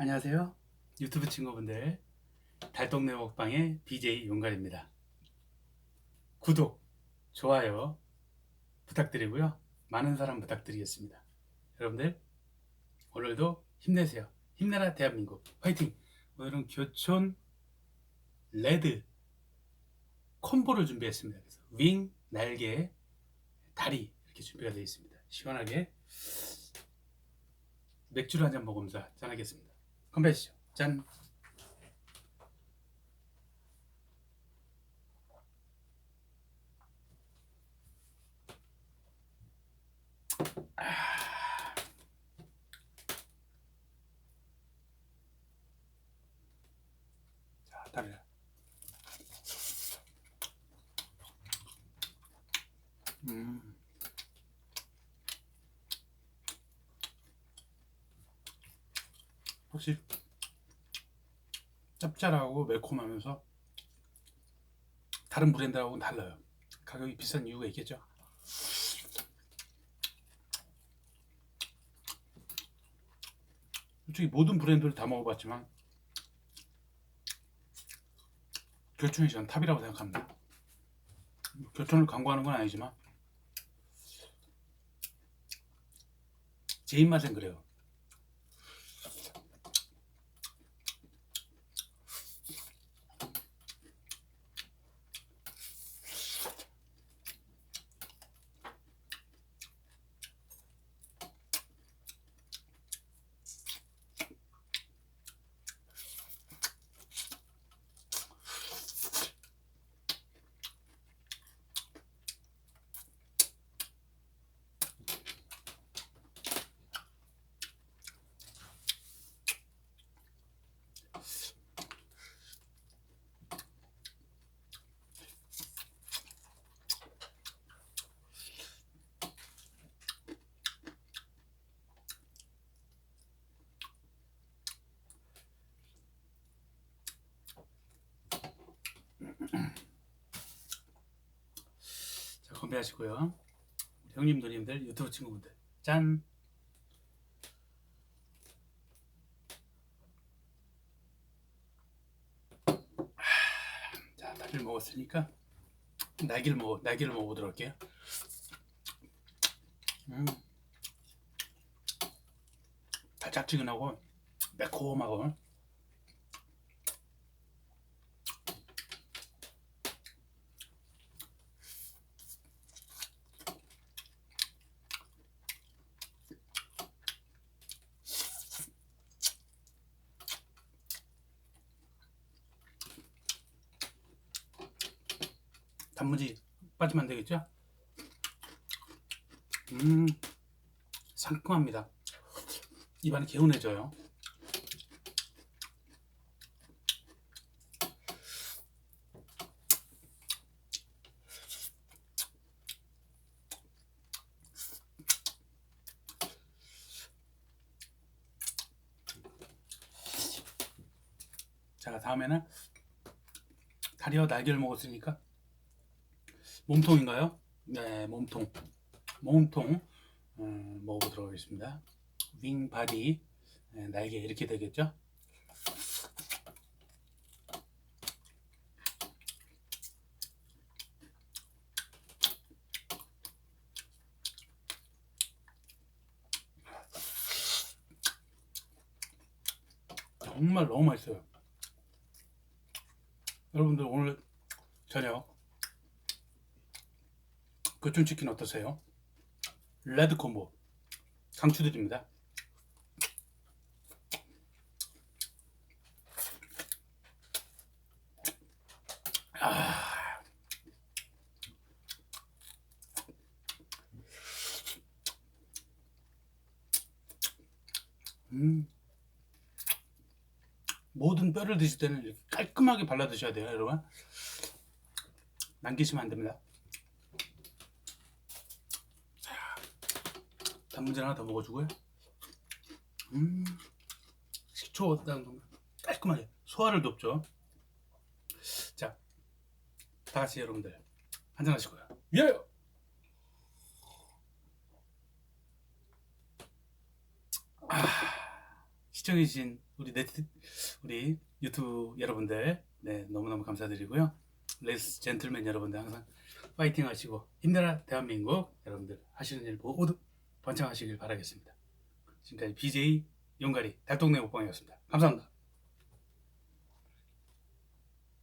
안녕하세요. 유튜브 친구분들 달동네 먹방의 BJ 용갈입니다. 구독, 좋아요 부탁드리고요. 많은 사랑 부탁드리겠습니다. 여러분들 오늘도 힘내세요. 힘내라 대한민국 화이팅! 오늘은 교촌 레드 콤보를 준비했습니다. 그래서 윙, 날개, 다리 이렇게 준비가 되어 있습니다. 시원하게 맥주를 한 잔 먹으면서 짠하겠습니다. 건배하시죠. 짠. 아. 자. 음. 혹시 짭짤하고 매콤하면서 다른 브랜드하고는 달라요. 가격이 비싼 이유가 있겠죠. 솔직히 모든 브랜드를 다 먹어봤지만 교촌이 전 탑이라고 생각합니다. 교촌을 광고하는 건 아니지만 제 입맛엔 그래요. 우리 형님, 누님들, 유튜브 친구분들, 짠! 아, 자, 다리를 먹었으니까 날개를 먹어, 날개를 먹어보도록 할게요. 음, 달짝지근하고 매콤하고 단무지 빠지면 안 되겠죠? 음, 상큼합니다. 입안이 개운해져요. 자, 다음에는 다리와 날개를 먹었으니까 몸통인가요? 네, 몸통. 몸통 음, 먹어보도록 하겠습니다. 윙 바디 네, 날개 이렇게 되겠죠? 정말 너무 맛있어요. 여러분들 오늘 저녁 교촌 치킨 어떠세요? 레드 콤보 강추드립니다. 아. 음. 모든 뼈를 드실 때는 깔끔하게 발라 드셔야 돼요, 여러분. 남기시면 안 됩니다. 단무지 하나 더 먹어주고요. 음, 식초 어떤 거 깔끔하게 소화를 돕죠. 자, 다 같이 여러분들 한잔 하시고요. 위하여! 아, 시청해주신 우리 네트 우리 유튜브 여러분들 네 너무너무 감사드리고요. 레스 젠틀맨 여러분들 항상 파이팅 하시고 힘내라 대한민국 여러분들 하시는 일 모두 번창하시길 바라겠습니다. 지금까지 BJ 용가리 달동네 오빵이었습니다. 감사합니다.